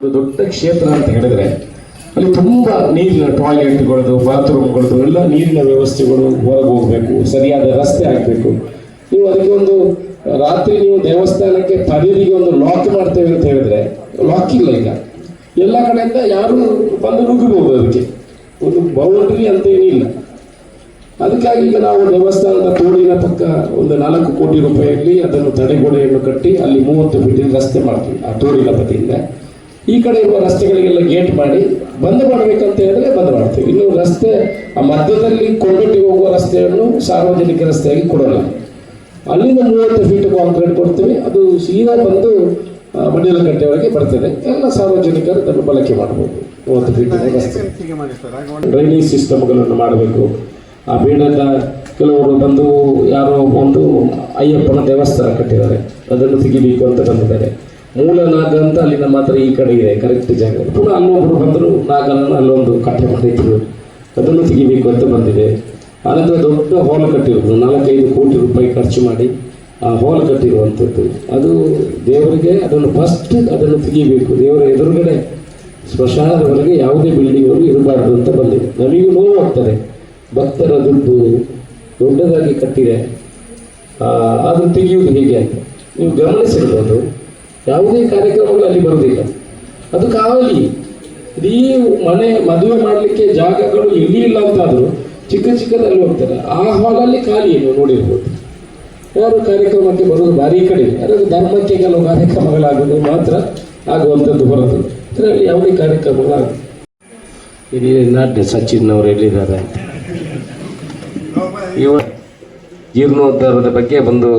ಒಂದು ದೊಡ್ಡ ಕ್ಷೇತ್ರ ಅಂತ ಹೇಳಿದ್ರೆ, ಅಲ್ಲಿ ತುಂಬಾ ನೀರಿನ ಟಾಯ್ಲೆಟ್ಗಳದು ಬಾತ್ರೂಮ್ಗಳದು ಎಲ್ಲ ನೀರಿನ ವ್ಯವಸ್ಥೆಗಳು ಹೊರಗೆ ಹೋಗ್ಬೇಕು, ಸರಿಯಾದ ರಸ್ತೆ ಆಗಬೇಕು. ನೀವು ಅದಕ್ಕೆ ಒಂದು, ರಾತ್ರಿ ನೀವು ದೇವಸ್ಥಾನಕ್ಕೆ ಪದವಿಗೆ ಒಂದು ಲಾಕ್ ಮಾಡ್ತೇವೆ ಅಂತ ಹೇಳಿದ್ರೆ ಲಾಕ್ ಇಲ್ಲ ಈಗ. ಎಲ್ಲ ಕಡೆಯಿಂದ ಯಾರು ಬಂದು ನುಗ್ಗಬಹುದು ಅದಕ್ಕೆ. ಒಂದು ಬೌಂಡ್ರಿ ಅಂತ ಏನಿಲ್ಲ. ಅದಕ್ಕಾಗಿ ಈಗ ನಾವು ದೇವಸ್ಥಾನದ ತೋಡಿನ ಪಕ್ಕ ಒಂದು ನಾಲ್ಕು ಕೋಟಿ ರೂಪಾಯಿಯಲ್ಲಿ ಅದನ್ನು ತಡೆಗೋಡೆಯನ್ನು ಕಟ್ಟಿ ಅಲ್ಲಿ ಮೂವತ್ತು ಫೀಟಿನ ರಸ್ತೆ ಮಾಡ್ತೀವಿ, ಆ ತೋಡಿನ ಬದಿಯಿಂದ ಈ ಕಡೆ ಇರುವ ರಸ್ತೆಗಳಿಗೆಲ್ಲ ಗೇಟ್ ಮಾಡಿ ಬಂದ್ ಮಾಡಬೇಕಂತ ಹೇಳಿದ್ರೆ ಬಂದ್ ಮಾಡ್ತೀವಿ. ಇನ್ನು ರಸ್ತೆ, ಆ ಮಧ್ಯದಲ್ಲಿ ಕೊಂಡೊಟ್ಟಿ ಹೋಗುವ ರಸ್ತೆಯನ್ನು ಸಾರ್ವಜನಿಕ ರಸ್ತೆಯಾಗಿ ಕೊಡೋಲ್ಲ. ಅಲ್ಲಿಂದ ಮೂವತ್ತು ಫೀಟ್ ಕಾಂಕ್ರೀಟ್ ಕೊಡ್ತೀವಿ. ಅದು ಸೀದಾ ಬಂದು ಮಡಿಲಕಟ್ಟೆವರೆಗೆ ಬರ್ತದೆ. ಎಲ್ಲ ಸಾರ್ವಜನಿಕರು ಅದನ್ನು ಬಳಕೆ ಮಾಡಬಹುದು ಮೂವತ್ತು ಫೀಟ್ ಡ್ರೈನೇಜ್ ಸಿಸ್ಟಮ್ಗಳನ್ನು ಮಾಡಬೇಕು. ಆ ಬೇಡದ ಕೆಲವರು ಬಂದು, ಯಾರೋ ಒಂದು ಅಯ್ಯಪ್ಪನ ದೇವಸ್ಥಾನ ಕಟ್ಟಿದ್ದಾರೆ. ಅದನ್ನು ತೆಗಿಬೇಕು ಅಂತ ಬಂದಿದ್ದಾರೆ. ಮೂಲ ನಾಗ ಅಂತ ಅಲ್ಲಿನ ಮಾತ್ರ ಈ ಕಡೆ ಇದೆ ಕರೆಕ್ಟ್ ಜಾಗ. ಪುನಃ ಅಲ್ಲೊಬ್ಬರು ಬಂದರು, ನಾಗನನ್ನು ಅಲ್ಲೊಂದು ಕಟ್ಟೆ ಮಾಡಿದ್ರು ಅದನ್ನು ತೆಗಿಬೇಕು ಅಂತ ಬಂದಿದೆ. ಆನಂತರ ದೊಡ್ಡ ಹಾಲ್ ಕಟ್ಟಿರೋದು, ನಾಲ್ಕೈದು ಕೋಟಿ ರೂಪಾಯಿ ಖರ್ಚು ಮಾಡಿ ಆ ಹಾಲ್ ಕಟ್ಟಿರುವಂಥದ್ದು. ಅದು ದೇವರಿಗೆ, ಅದನ್ನು ಫಸ್ಟ್ ಅದನ್ನು ತೆಗಿಬೇಕು. ದೇವರ ಎದುರುಗಡೆ ಸ್ಮಶಾನದವರೆಗೆ ಯಾವುದೇ ಬಿಲ್ಡಿಂಗ್ ಅವರು ಇರಬಾರ್ದು ಅಂತ ಬಂದಿದೆ. ನಮಗೂ ನೋವು ಆಗ್ತದೆ ಭಕ್ತರ ದುಡ್ಡು ದೊಡ್ಡದಾಗಿ ಕಟ್ಟಿದೆ. ಅದನ್ನು ತೆಗೆಯುವುದು ಹೇಗೆ ಅಂತ. ನೀವು ಗಮನಿಸಿರ್ಬೋದು ಯಾವುದೇ ಕಾರ್ಯಕ್ರಮಗಳು ಅಲ್ಲಿ ಬರುವುದಿಲ್ಲ. ಅದು ಕಾವಲಿ. ಇಡೀ ಮನೆ ಮದುವೆ ಮಾಡಲಿಕ್ಕೆ ಜಾಗಗಳು ಇಲ್ಲಿ ಇಲ್ಲ ಅಂತಾದರೂ ಚಿಕ್ಕ ಚಿಕ್ಕದಲ್ಲಿ ಹೋಗ್ತಾರೆ. ಆ ಹಾಲಲ್ಲಿ ಖಾಲಿ ನೀವು ನೋಡಿರ್ಬೋದು. ಯಾರು ಕಾರ್ಯಕ್ರಮಕ್ಕೆ ಬರೋದು ಭಾರಿ ಕಡೆ ಅದಕ್ಕೆ ಧರ್ಮಕ್ಕೆ ಕೆಲವು ಕಾರ್ಯಕ್ರಮಗಳಾಗೋದು ಮಾತ್ರ ಆಗುವಂಥದ್ದು ಬರೋದು ಇದರಲ್ಲಿ ಯಾವುದೇ ಕಾರ್ಯಕ್ರಮಗಳಾಗ ಇಲ್ಲಿ ನಾಟ್ಯ ಸಚಿನ್ ಅವರು ಎಲ್ಲಿದ್ದಾರೆ ಇವ ಜೀರ್ಣೋದ್ಧಾರದ ಬಗ್ಗೆ ಒಂದು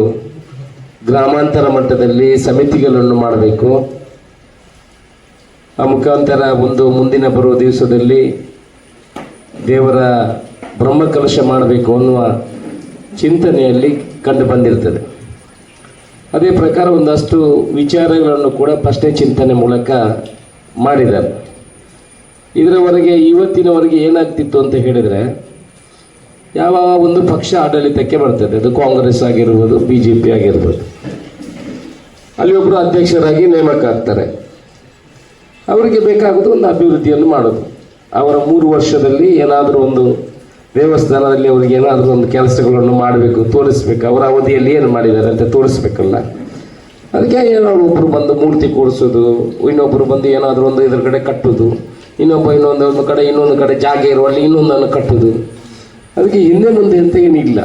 ಗ್ರಾಮಾಂತರ ಮಟ್ಟದಲ್ಲಿ ಸಮಿತಿಗಳನ್ನು ಮಾಡಬೇಕು. ಆ ಮುಖಾಂತರ ಒಂದು ಮುಂದಿನ ಬರುವ ದಿವಸದಲ್ಲಿ ದೇವರ ಬ್ರಹ್ಮಕಲಶ ಮಾಡಬೇಕು ಅನ್ನುವ ಚಿಂತನೆಯಲ್ಲಿ ಕಂಡು ಬಂದಿರ್ತದೆ. ಅದೇ ಪ್ರಕಾರ ಒಂದಷ್ಟು ವಿಚಾರಗಳನ್ನು ಕೂಡ ಪ್ರಶ್ನೆ ಚಿಂತನೆ ಮೂಲಕ ಮಾಡಿದ್ದಾರೆ. ಇದರವರೆಗೆ ಇವತ್ತಿನವರೆಗೆ ಏನಾಗ್ತಿತ್ತು ಅಂತ ಹೇಳಿದರೆ ಯಾವ ಒಂದು ಪಕ್ಷ ಆಡಳಿತಕ್ಕೆ ಬರ್ತದೆ? ಅದು ಕಾಂಗ್ರೆಸ್ ಆಗಿರ್ಬೋದು ಬಿ ಜೆ ಪಿ ಆಗಿರ್ಬೋದು. ಅಲ್ಲಿ ಒಬ್ಬರು ಅಧ್ಯಕ್ಷರಾಗಿ ನೇಮಕ ಆಗ್ತಾರೆ ಅವರಿಗೆ ಬೇಕಾಗೋದು ಒಂದು ಅಭಿವೃದ್ಧಿಯನ್ನು ಮಾಡೋದು. ಅವರ ಮೂರು ವರ್ಷದಲ್ಲಿ ಏನಾದರೂ ಒಂದು ದೇವಸ್ಥಾನದಲ್ಲಿ ಅವರಿಗೆ ಏನಾದರೂ ಒಂದು ಕೆಲಸಗಳನ್ನು ಮಾಡಬೇಕು, ತೋರಿಸ್ಬೇಕು. ಅವರ ಅವಧಿಯಲ್ಲಿ ಏನು ಮಾಡಿದ್ದಾರೆ ಅಂತ ತೋರಿಸ್ಬೇಕಲ್ಲ. ಅದಕ್ಕೆ ಏನಾದ್ರು ಒಬ್ಬರು ಬಂದು ಮೂರ್ತಿ ಕೂಡಿಸೋದು ಇನ್ನೊಬ್ಬರು ಬಂದು ಏನಾದರೂ ಒಂದು ಇದ್ರ ಕಡೆ ಕಟ್ಟೋದು, ಇನ್ನೊಬ್ಬ ಇನ್ನೊಂದು ಒಂದು ಕಡೆ ಇನ್ನೊಂದು ಕಡೆ ಜಾಗ ಇರುವಲ್ಲಿ ಇನ್ನೊಂದನ್ನು ಕಟ್ಟೋದು. ಅದಕ್ಕೆ ಹಿಂದೆ ಮುಂದೆ ಅಂತ ಏನಿಲ್ಲ.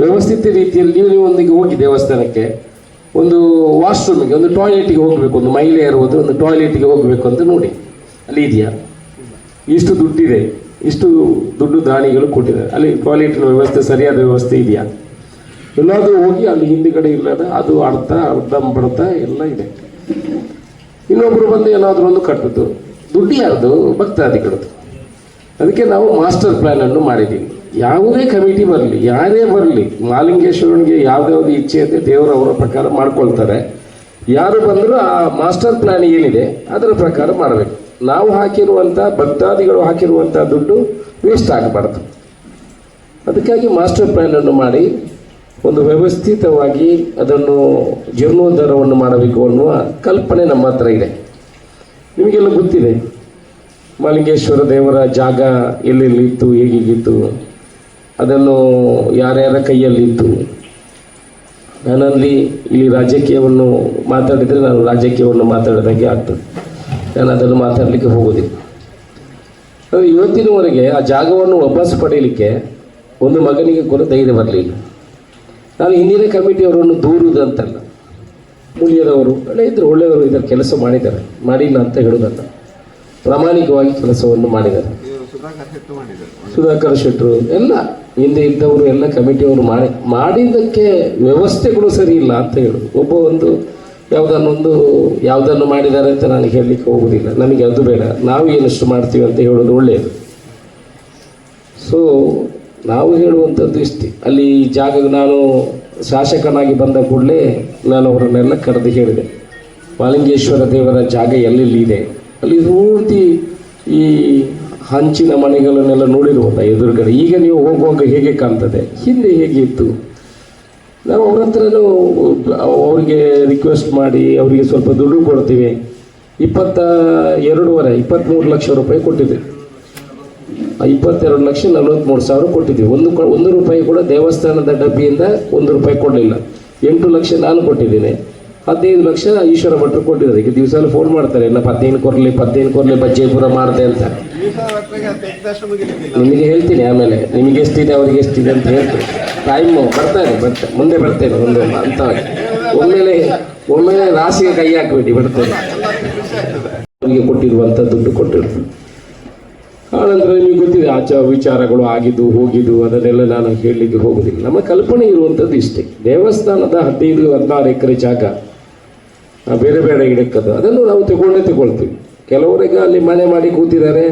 ವ್ಯವಸ್ಥಿತ ರೀತಿಯಲ್ಲಿ ನೀವು ಒಂದಿಗೆ ಹೋಗಿ ದೇವಸ್ಥಾನಕ್ಕೆ, ಒಂದು ವಾಶ್ರೂಮಿಗೆ, ಒಂದು ಟಾಯ್ಲೆಟಿಗೆ ಹೋಗಬೇಕು, ಒಂದು ಮಹಿಳೆ ಇರುವುದು ಒಂದು ಟಾಯ್ಲೆಟಿಗೆ ಹೋಗಬೇಕು ಅಂತ ನೋಡಿ. ಅಲ್ಲಿ ಇದೆಯಾ? ಇಷ್ಟು ದುಡ್ಡಿದೆ, ಇಷ್ಟು ದುಡ್ಡು ದಾಣಿಗಳು ಕೊಟ್ಟಿದ್ದಾರೆ. ಅಲ್ಲಿ ಟಾಯ್ಲೆಟಿನ ವ್ಯವಸ್ಥೆ, ಸರಿಯಾದ ವ್ಯವಸ್ಥೆ ಇದೆಯಾ? ಎಲ್ಲಾದರೂ ಹೋಗಿ ಅಲ್ಲಿ ಹಿಂದುಗಡೆ ಇಲ್ಲದ ಅದು ಅರ್ಧ ಅರ್ಧಂಬರ್ಧ ಎಲ್ಲ ಇದೆ. ಇನ್ನೊಬ್ಬರು ಬಂದು ಏನಾದರೂ ಒಂದು ಕಟ್ಟದ್ದು ದುಡ್ಡು ಯಾರ್ದು? ಭಕ್ತಾದಿಗಳದ್ದು. ಅದಕ್ಕೆ ನಾವು ಮಾಸ್ಟರ್ ಪ್ಲ್ಯಾನನ್ನು ಮಾಡಿದ್ದೀವಿ. ಯಾವುದೇ ಕಮಿಟಿ ಬರಲಿ, ಯಾರೇ ಬರಲಿ, ಮಾಲಿಂಗೇಶ್ವರನಿಗೆ ಯಾವ್ದಾವ್ದು ಇಚ್ಛೆ ಇದೆ ದೇವರು ಅವರ ಪ್ರಕಾರ ಮಾಡ್ಕೊಳ್ತಾರೆ. ಯಾರು ಬಂದರೂ ಆ ಮಾಸ್ಟರ್ ಪ್ಲ್ಯಾನ್ ಏನಿದೆ, ಅದರ ಪ್ರಕಾರ ಮಾಡಬೇಕು. ನಾವು ಹಾಕಿರುವಂಥ, ಭಕ್ತಾದಿಗಳು ಹಾಕಿರುವಂಥ ದುಡ್ಡು ವೇಸ್ಟ್ ಆಗಬಾರ್ದು. ಅದಕ್ಕಾಗಿ ಮಾಸ್ಟರ್ ಪ್ಲ್ಯಾನನ್ನು ಮಾಡಿ, ಒಂದು ವ್ಯವಸ್ಥಿತವಾಗಿ ಅದನ್ನು ಜೀರ್ಣೋದ್ಧಾರವನ್ನು ಮಾಡಬೇಕು ಅನ್ನುವ ಕಲ್ಪನೆ ನಮ್ಮ ಹತ್ರ ಇದೆ. ನಿಮಗೆಲ್ಲ ಗೊತ್ತಿದೆ? ಮಾಲಿಂಗೇಶ್ವರ ದೇವರ ಜಾಗ ಎಲ್ಲೆಲ್ಲಿತ್ತು ಹೇಗಿತ್ತು ಅದನ್ನು ಯಾರ್ಯಾರ ಕೈಯಲ್ಲಿತ್ತು. ನಾನಲ್ಲಿ ಇಲ್ಲಿ ರಾಜಕೀಯವನ್ನು ಮಾತಾಡಿದರೆ ನಾನು ರಾಜಕೀಯವನ್ನು ಮಾತಾಡಿದಾಗೆ ಆಗ್ತದೆ. ನಾನು ಅದನ್ನು ಮಾತಾಡಲಿಕ್ಕೆ ಹೋಗೋದಿಲ್ಲ ಇವತ್ತಿನವರೆಗೆ ಆ ಜಾಗವನ್ನು ವಾಪಸ್ ಪಡೆಯಲಿಕ್ಕೆ ಒಂದು ಮಗನಿಗೆ ಕೂಡ ಧೈರ್ಯ ಬರಲಿಲ್ಲ. ನಾನು ಹಿಂದಿನ ಕಮಿಟಿಯವರನ್ನು ದೂರುವುದಂತಲ್ಲ ಮೂಲ್ಯದವರು ಇದ್ರು ಒಳ್ಳೆಯವರು ಇದರ ಕೆಲಸ ಮಾಡಿದ್ದಾರೆ. ಮಾಡಿಲ್ಲ ಅಂತ ಹೇಳುವುದಲ್ಲ. ಪ್ರಾಮಾಣಿಕವಾಗಿ ಕೆಲಸವನ್ನು ಮಾಡಿದ್ದಾರೆ. ಸುಧಾಕರ್ ಶೆಟ್ಟರು ಎಲ್ಲ ಹಿಂದೆ ಇದ್ದವರು ಎಲ್ಲ ಕಮಿಟಿಯವರು ಮಾಡಿ ಮಾಡಿದ್ದಕ್ಕೆ ವ್ಯವಸ್ಥೆಗಳು ಸರಿ ಇಲ್ಲ ಅಂತ ಹೇಳು. ಒಬ್ಬ ಒಂದು ಯಾವುದನ್ನೊಂದು ಯಾವುದನ್ನು ಮಾಡಿದ್ದಾರೆ ಅಂತ ನಾನು ಹೇಳಲಿಕ್ಕೆ ಹೋಗುವುದಿಲ್ಲ. ನಮಗೆ ಅದು ಬೇಡ. ನಾವು ಏನಷ್ಟು ಮಾಡ್ತೀವಿ ಅಂತ ಹೇಳೋದು ಒಳ್ಳೆಯದು. ಸೊ ನಾವು ಹೇಳುವಂಥದ್ದು ಇಷ್ಟೇ. ಅಲ್ಲಿ ಈ ಜಾಗ ನಾನು ಶಾಸಕನಾಗಿ ಬಂದ ಕೂಡಲೇ ನಾನು ಅವರನ್ನೆಲ್ಲ ಕರೆದು ಹೇಳಿದೆ. ಮಾಲಿಂಗೇಶ್ವರ ದೇವರ ಜಾಗ ಎಲ್ಲೆಲ್ಲಿ ಇದೆ ಅಲ್ಲಿ ಪೂರ್ತಿ ಈ ಹಂಚಿನ ಮನೆಗಳನ್ನೆಲ್ಲ ನೋಡಿರುವಂಥ ಎದುರುಗಡೆ. ಈಗ ನೀವು ಹೋಗುವಾಗ ಹೇಗೆ ಕಾಣ್ತದೆ? ಹಿಂದೆ ಹೇಗಿತ್ತು ನಾವು ಅವ್ರ ಹತ್ರನೂ ಅವರಿಗೆ ರಿಕ್ವೆಸ್ಟ್ ಮಾಡಿ ಅವರಿಗೆ ಸ್ವಲ್ಪ ದುಡ್ಡು ಕೊಡ್ತೀವಿ. ಇಪ್ಪತ್ತ ಎರಡೂವರೆ ಇಪ್ಪತ್ತ್ಮೂರು ಲಕ್ಷ ರೂಪಾಯಿ ಕೊಟ್ಟಿದ್ದೆ ಆ ಇಪ್ಪತ್ತೆರಡು ಲಕ್ಷ ನಲವತ್ತ್ಮೂರು ಸಾವಿರ ಕೊಟ್ಟಿದ್ವಿ. ಒಂದು ಒಂದು ರೂಪಾಯಿ ಕೂಡ ದೇವಸ್ಥಾನದ ಡಬ್ಬಿಯಿಂದ ಒಂದು ರೂಪಾಯಿ ಕೊಡಲಿಲ್ಲ. ಎಂಟು ಲಕ್ಷ ನಾನು ಕೊಟ್ಟಿದ್ದೀನಿ. ಹದಿನೈದು ಲಕ್ಷ ಈಶ್ವರ ಭಟ್ರು ಕೊಟ್ಟಿದ್ದಾರೆ. ಈಗ ದಿವಸ ಫೋನ್ ಮಾಡ್ತಾರೆ ಎಲ್ಲ ಪದ್ದೇನು ಕೊರಲಿ ಪದ್ದೇನು ಕೊರಲಿ ಬಜ್ಜೆಪುರ ಮಾಡಿದೆ ಅಂತ. ನಿಮಗೆ ಹೇಳ್ತೀನಿ ಆಮೇಲೆ, ನಿಮಗೆ ಎಷ್ಟಿದೆ, ಅವ್ರಿಗೆ ಎಷ್ಟಿದೆ ಅಂತ ಹೇಳ್ತೀನಿ. ಟೈಮು ಬರ್ತಾರೆ ಬರ್ತಾರೆ ಮುಂದೆ ಬರ್ತೇನೆ, ಮುಂದೆ ಅಂತ ಒಮ್ಮೆಲೆ ಒಮ್ಮೆಲೆ ರಾಸಿಗೆ ಕೈ ಹಾಕಬೇಡಿ, ಬರ್ತೇನೆ. ಅವರಿಗೆ ಕೊಟ್ಟಿರುವಂಥ ದುಡ್ಡು ಕೊಟ್ಟಿರ್ತೀನಿ. ಆನಂತರ ನಿಮಗೆ ಗೊತ್ತಿದೆ, ಆಚ ವಿಚಾರಗಳು ಆಗಿದ್ದು, ಹೋಗಿದ್ದು, ಅದನ್ನೆಲ್ಲ ನಾನು ಹೇಳಲಿಕ್ಕೆ ಹೋಗುದಿಲ್ಲ. ನಮ್ಮ ಕಲ್ಪನೆ ಇರುವಂಥದ್ದು ಇಷ್ಟೇ. ದೇವಸ್ಥಾನದ ಹದಿನೈದು, ಹದಿನಾರು ಎಕರೆ ಜಾಗ. ಬೇರೆ ಬೇರೆ ಗಿಡಕ್ಕದು ಅದನ್ನು ನಾವು ತಗೊಂಡೇ ತಗೊಳ್ತೀವಿ ಕೆಲವರಿಗೆ ಅಲ್ಲಿ ಮನೆ ಮಾಡಿ ಕೂತಿದ್ದಾರೆ.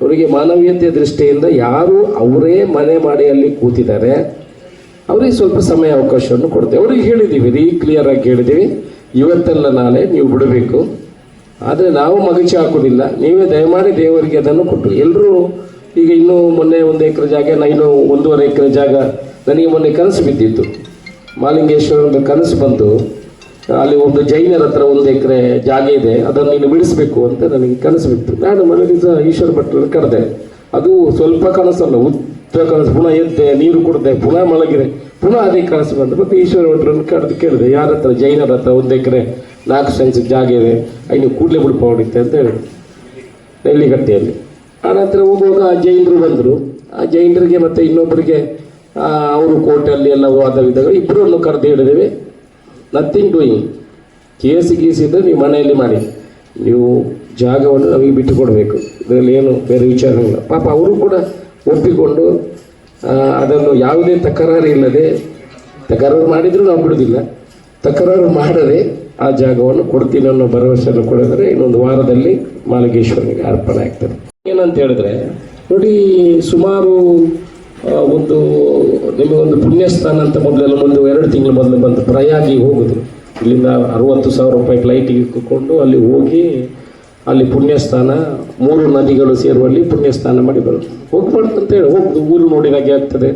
ಅವರಿಗೆ ಮಾನವೀಯತೆ ದೃಷ್ಟಿಯಿಂದ ಯಾರು ಅವರೇ ಮನೆ ಮಾಡಿ ಅಲ್ಲಿ ಕೂತಿದ್ದಾರೆ, ಅವರಿಗೆ ಸ್ವಲ್ಪ ಸಮಯ ಅವಕಾಶವನ್ನು ಕೊಡ್ತೇವೆ. ಅವ್ರಿಗೆ ಹೇಳಿದ್ದೀವಿ ರೀ ಕ್ಲಿಯರ್ ಆಗಿ ಹೇಳಿದ್ದೀವಿ ಇವತ್ತೆಲ್ಲ ನಾಳೆ ನೀವು ಬಿಡಬೇಕು. ಆದರೆ ನಾವು ಮಗಚಿ ಹಾಕೋದಿಲ್ಲ ನೀವೇ ದಯಮಾಡಿ ದೇವರಿಗೆ ಅದನ್ನು ಕೊಟ್ಟು. ಎಲ್ಲರೂ ಈಗ ಇನ್ನೂ ಮೊನ್ನೆ ಒಂದು ಎಕರೆ ಜಾಗ, ನಾ ಇನ್ನೂ ಒಂದೂವರೆ ಎಕರೆ ಜಾಗ, ನನಗೆ ಮೊನ್ನೆ ಕನಸು ಬಿದ್ದಿತ್ತು. ಮಾಲಿಂಗೇಶ್ವರದ ಕನಸು ಬಂತು. ಅಲ್ಲಿ ಒಂದು ಜೈನರ ಹತ್ರ ಒಂದು ಎಕರೆ ಜಾಗ ಇದೆ, ಅದನ್ನು ನೀನು ಬಿಡಿಸ್ಬೇಕು ಅಂತ ನನಗೆ ಕನಸು ಬಿತ್ತು ನಾನು ಮನೆಯಿಂದ ಈಶ್ವರ ಭಟ್ರನ್ನು ಕರೆದೆ. ಅದು ಸ್ವಲ್ಪ ಕನಸಲ್ಲ, ಉದ್ದ ಕನಸು. ಪುನಃ ಎದ್ದೆ, ನೀರು ಕುಡ್ದೆ, ಪುನಃ ಮಲಗಿದೆ. ಪುನಃ ಅದೇ ಕನಸು ಬಂತು. ಮತ್ತೆ ಈಶ್ವರ ಭಟ್ರನ್ನು ಕರೆದು ಕೇಳಿದೆ, ಯಾರ ಹತ್ರ? ಜೈನರ ಹತ್ರ? ಒಂದು ಎಕರೆ, ನಾಲ್ಕು ಸೆನ್ಸ್ ಜಾಗ ಇದೆ ಐನು ಕೂಡಲೇ ಬಿಡ್ಪ ಹೊಡಿತೆ ಅಂತ ಹೇಳಿ, ನೆಲ್ಲಿಗಟ್ಟೆಯಲ್ಲಿ. ಆ ನಂತರ ಹೋಗುವಾಗ ಆ ಜೈನರು ಬಂದರು. ಆ ಜೈನರಿಗೆ ಮತ್ತೆ ಇನ್ನೊಬ್ಬರಿಗೆ ಅವರು ಕೋರ್ಟಲ್ಲಿ ಎಲ್ಲ ವಾದ ವಿಧಗಳು ಇಬ್ಬರನ್ನು ಕರೆದು ಹೇಳಿದ್ದೇವೆ. ನಥಿಂಗ್ ಡೂಯಿಂಗ್ ಕೇಸ್ ಗೀಸ್ ಇದ್ದರೆ ನೀವು ಮನೆಯಲ್ಲಿ ಮಾಡಿ. ನೀವು ಜಾಗವನ್ನು ನಮಗೆ ಬಿಟ್ಟು ಕೊಡಬೇಕು ಇದರಲ್ಲಿ ಏನು ಬೇರೆ ವಿಚಾರಗಳಿಲ್ಲ ಪಾಪ ಅವರು ಕೂಡ ಒಪ್ಪಿಕೊಂಡು ಅದನ್ನು ಯಾವುದೇ ತಕರಾರು ಇಲ್ಲದೆ ತಕರಾರು ಮಾಡಿದರೂ ನಾವು ಬಿಡುವುದಿಲ್ಲ. ತಕರಾರು ಮಾಡದೆ ಆ ಜಾಗವನ್ನು ಕೊಡ್ತೀನಿ ಅನ್ನೋ ಭರವಸೆಯನ್ನು ಕೊಡಿದ್ರೆ ಇನ್ನೊಂದು ವಾರದಲ್ಲಿ ಮಾಲಗೇಶ್ವರನಿಗೆ ಅರ್ಪಣೆ ಆಗ್ತದೆ. ಏನಂತ ಹೇಳಿದ್ರೆ, ನೋಡಿ ಸುಮಾರು ಒಂದು ನಿಮಗೊಂದು ಪುಣ್ಯಸ್ಥಾನ ಅಂತ ಮೊದಲೆಲ್ಲ ಒಂದು ಎರಡು ತಿಂಗಳು ಮೊದಲು ಬಂದು ಪ್ರಯಾಗಿ ಹೋಗೋದು. ಇಲ್ಲಿಂದ ಅರುವತ್ತು ಸಾವಿರ ರೂಪಾಯಿ ಫ್ಲೈಟಿಗೆ ಇಟ್ಟುಕೊಂಡು ಅಲ್ಲಿ ಹೋಗಿ ಅಲ್ಲಿ ಪುಣ್ಯಸ್ಥಾನ, ಮೂರು ನದಿಗಳು ಸೇರುವಲ್ಲಿ ಪುಣ್ಯಸ್ಥಾನ ಮಾಡಿ ಬರೋದು ಹೋಗ್ಬಾರ್ದು ಅಂತ ಹೇಳಿ ಹೋಗ್ಬೋದು ಊರು ನೋಡಿದಾಗೆ ಆಗ್ತದೆ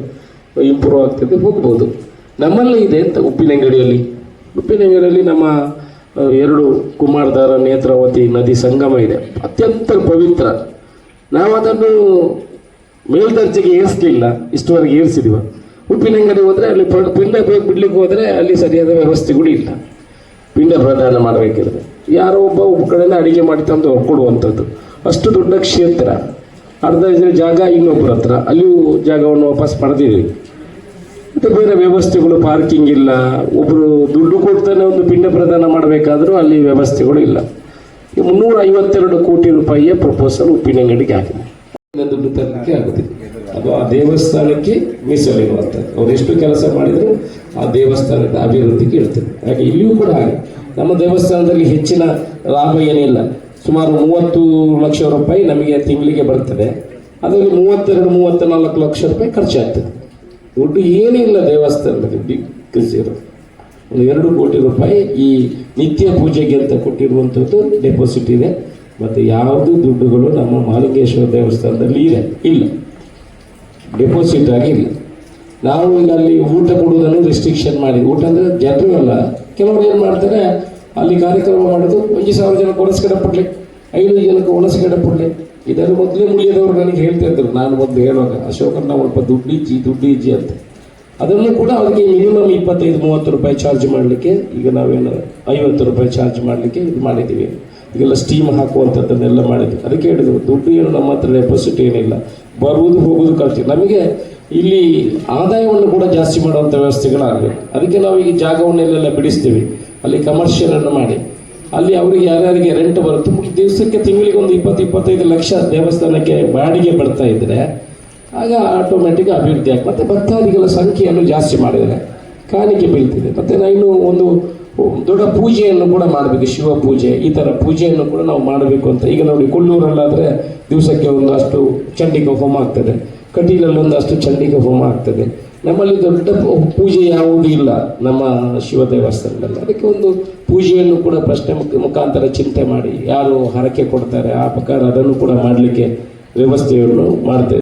ಇಂಪ್ರೂವ್ ಆಗ್ತದೆ, ಹೋಗ್ಬೋದು. ನಮ್ಮಲ್ಲಿ ಇದೆ ಅಂತ ಉಪ್ಪಿನಂಗಡಿಯಲ್ಲಿ. ಉಪ್ಪಿನಂಗಡಿಯಲ್ಲಿ ನಮ್ಮ ಎರಡು ಕುಮಾರಧಾರ ನೇತ್ರಾವತಿ ನದಿ ಸಂಗಮ ಇದೆ. ಅತ್ಯಂತ ಪವಿತ್ರ. ನಾವು ಅದನ್ನು ಮೇಲ್ದರ್ಜೆಗೆ ಏರಿಸ್ಲಿಲ್ಲ, ಇಷ್ಟುವರೆಗೆ ಏರಿಸಿದೀವ. ಉಪ್ಪಿನಂಗಡಿ ಹೋದರೆ ಅಲ್ಲಿ ಪಿಂಡ ಬಿಡ್ಲಿಕ್ಕೆ ಹೋದರೆ ಅಲ್ಲಿ ಸರಿಯಾದ ವ್ಯವಸ್ಥೆಗಳು ಇಲ್ಲ. ಪಿಂಡ ಪ್ರದಾನ ಮಾಡಬೇಕಿದ್ರೆ ಯಾರೋ ಒಬ್ಬ ಒಬ್ಬ ಕಡೆಯಿಂದ ಅಡಿಗೆ ಮಾಡಿ ತಂದು ಕೊಡುವಂಥದ್ದು. ಅಷ್ಟು ದೊಡ್ಡ ಕ್ಷೇತ್ರ. ಅರ್ಧ ಜಾಗ ಇನ್ನೊಬ್ಬರ ಹತ್ರ. ಅಲ್ಲಿಯೂ ಜಾಗವನ್ನು ವಾಪಸ್ ಪಡೆದಿದ್ದೀವಿ. ಮತ್ತು ಬೇರೆ ವ್ಯವಸ್ಥೆಗಳು ಪಾರ್ಕಿಂಗ್ ಇಲ್ಲ. ಒಬ್ಬರು ದುಡ್ಡು ಕೊಡ್ತಾನೆ ಒಂದು ಪಿಂಡ ಪ್ರದಾನ ಮಾಡಬೇಕಾದರೂ ಅಲ್ಲಿ ವ್ಯವಸ್ಥೆಗಳು ಇಲ್ಲ. ಮುನ್ನೂರ ಐವತ್ತೆರಡು ಕೋಟಿ ರೂಪಾಯಿಯ ಪ್ರಪೋಸಲ್ ಉಪ್ಪಿನಂಗಡಿಗೆ ಇನ್ನು ದುಡ್ಡು ತರಲಿಕ್ಕೆ ಆಗುತ್ತೆ. ಅದು ಆ ದೇವಸ್ಥಾನಕ್ಕೆ ಮೀಸಲಿರುವಂಥದ್ದು ಅವ್ರು ಎಷ್ಟು ಕೆಲಸ ಮಾಡಿದ್ರು ಆ ದೇವಸ್ಥಾನದ ಅಭಿವೃದ್ಧಿಗೆ ಇರ್ತದೆ ಹಾಗೆ ಇಲ್ಲಿಯೂ ಕೂಡ ಹಾಗೆ. ನಮ್ಮ ದೇವಸ್ಥಾನದಲ್ಲಿ ಹೆಚ್ಚಿನ ಲಾಭ ಏನಿಲ್ಲ. ಸುಮಾರು ಮೂವತ್ತು ಲಕ್ಷ ರೂಪಾಯಿ ನಮಗೆ ತಿಂಗಳಿಗೆ ಬರ್ತದೆ. ಅದರಲ್ಲಿ ಮೂವತ್ತೆರಡು ಮೂವತ್ತ ನಾಲ್ಕು ಲಕ್ಷ ರೂಪಾಯಿ ಖರ್ಚಾಗ್ತದೆ. ದುಡ್ಡು ಏನಿಲ್ಲ ದೇವಸ್ಥಾನದಲ್ಲಿ ಬಿಗ್ ಜೀರೋ ಒಂದು ಎರಡು ಕೋಟಿ ರೂಪಾಯಿ ಈ ನಿತ್ಯ ಪೂಜೆಗೆ ಅಂತ ಕೊಟ್ಟಿರುವಂಥದ್ದು ಡೆಪಾಸಿಟ್ ಇದೆ. ಮತ್ತು ಯಾವುದು ದುಡ್ಡುಗಳು ನಮ್ಮ ಮಾಲಿಕೇಶ್ವರ ದೇವಸ್ಥಾನದಲ್ಲಿ ಇದೆ? ಇಲ್ಲ. ಡೆಪಾಸಿಟ್ ಆಗಿಲ್ಲ ನಾವು ಈಗ ಅಲ್ಲಿ ಊಟ ಕೊಡುವುದನ್ನು ರಿಸ್ಟ್ರಿಕ್ಷನ್ ಮಾಡಿ ಊಟ ಅಂದರೆ ಜನರು ಅಲ್ಲ. ಕೆಲವರು ಏನು ಮಾಡ್ತಾರೆ, ಅಲ್ಲಿ ಕಾರ್ಯಕ್ರಮ ಮಾಡೋದು ಒಂದು ಸಾವಿರ ಜನ ಒಣಸ್ಕಡೆ ಪಡ್ಲಿ ಐದು ಜನಕ್ಕೆ ಒಣಸ್ಕಡೆ ಪಡ್ಲಿ ಇದರ ಮೊದಲೇ ಮುಗಿಯದವರು ನನಗೆ ಹೇಳ್ತಾ ಇದ್ರು. ನಾನು ಒಂದು ಹೇಳುವಾಗ ಅಶೋಕನ ಸ್ವಲ್ಪ ದುಡ್ಡು ಇಜ್ಜಿ ದುಡ್ಡು ಇಜ್ಜಿ ಅಂತ. ಅದನ್ನು ಕೂಡ ಅವರಿಗೆ ಮಿನಿಮಮ್ ಇಪ್ಪತ್ತೈದು, ಮೂವತ್ತು ರೂಪಾಯಿ ಚಾರ್ಜ್ ಮಾಡಲಿಕ್ಕೆ, ಈಗ ನಾವೇನು ಐವತ್ತು ರೂಪಾಯಿ ಚಾರ್ಜ್ ಮಾಡಲಿಕ್ಕೆ ಇದು ಮಾಡಿದ್ದೀವಿ. ಈಗೆಲ್ಲ ಸ್ಟೀಮ್ ಹಾಕುವಂಥದ್ದನ್ನೆಲ್ಲ ಮಾಡಿದ್ವಿ ಅದಕ್ಕೆ ಹೇಳಿದ್ರು, ದುಡ್ಡು ಏನು ನಮ್ಮ ಹತ್ರ ಡೆಪಾಸಿಟ್ ಏನಿಲ್ಲ. ಬರುವುದು ಹೋಗುವುದು ಖರ್ಚು ನಮಗೆ ಇಲ್ಲಿ ಆದಾಯವನ್ನು ಕೂಡ ಜಾಸ್ತಿ ಮಾಡುವಂಥ ವ್ಯವಸ್ಥೆಗಳಾಗಬೇಕು ಅದಕ್ಕೆ ನಾವು ಈಗ ಜಾಗವನ್ನೆಲ್ಲ ಬಿಡಿಸ್ತೀವಿ. ಅಲ್ಲಿ ಕಮರ್ಷಿಯಲ್ ಅನ್ನು ಮಾಡಿ. ಅಲ್ಲಿ ಅವರಿಗೆ ಯಾರ್ಯಾರಿಗೆ ರೆಂಟ್ ಬರುತ್ತೆ ದಿವಸಕ್ಕೆ ತಿಂಗಳಿಗೆ ಒಂದು ಇಪ್ಪತ್ತು, ಇಪ್ಪತ್ತೈದು ಲಕ್ಷ ದೇವಸ್ಥಾನಕ್ಕೆ ಬಾಡಿಗೆ ಬರ್ತಾ ಇದ್ರೆ, ಆಗ ಆಟೋಮೆಟಿಕ್ ಅಭಿವೃದ್ಧಿ ಆಗ್ತದೆ. ಮತ್ತು ಭಕ್ತಾದಿಗಳ ಸಂಖ್ಯೆಯನ್ನು ಜಾಸ್ತಿ ಮಾಡಿದರೆ, ಕಾಣಿಕೆ ಬೀಳ್ತಿದೆ. ಮತ್ತು ನಾನು ಒಂದು ದೊಡ್ಡ ಪೂಜೆಯನ್ನು ಕೂಡ ಮಾಡಬೇಕು, ಶಿವ ಪೂಜೆ, ಈ ಥರ ಪೂಜೆಯನ್ನು ಕೂಡ ನಾವು ಮಾಡಬೇಕು ಅಂತ. ಈಗ ನೋಡಿ ಕೊಲ್ಲೂರಲ್ಲಾದರೆ ದಿವಸಕ್ಕೆ ಒಂದಷ್ಟು ಚಂಡಿಕ ಹೋಮ ಆಗ್ತದೆ. ಕಟೀಲಲ್ಲಿ ಒಂದಷ್ಟು ಚಂಡಿಕ ಹೋಮ ಆಗ್ತದೆ. ನಮ್ಮಲ್ಲಿ ದೊಡ್ಡ ಪೂಜೆ ಯಾವುದೂ ಇಲ್ಲ ನಮ್ಮ ಶಿವ ದೇವಸ್ಥಾನದಲ್ಲಿ. ಅದಕ್ಕೆ ಒಂದು ಪೂಜೆಯನ್ನು ಕೂಡ ಪ್ರಶ್ನೆ ಮುಖ- ಮುಖಾಂತರ ಚಿಂತೆ ಮಾಡಿ, ಯಾರು ಹರಕೆ ಕೊಡ್ತಾರೆ ಆ ಪ್ರಕಾರ ಅದನ್ನು ಕೂಡ ಮಾಡಲಿಕ್ಕೆ ವ್ಯವಸ್ಥೆಯನ್ನು ಮಾಡ್ತೇವೆ.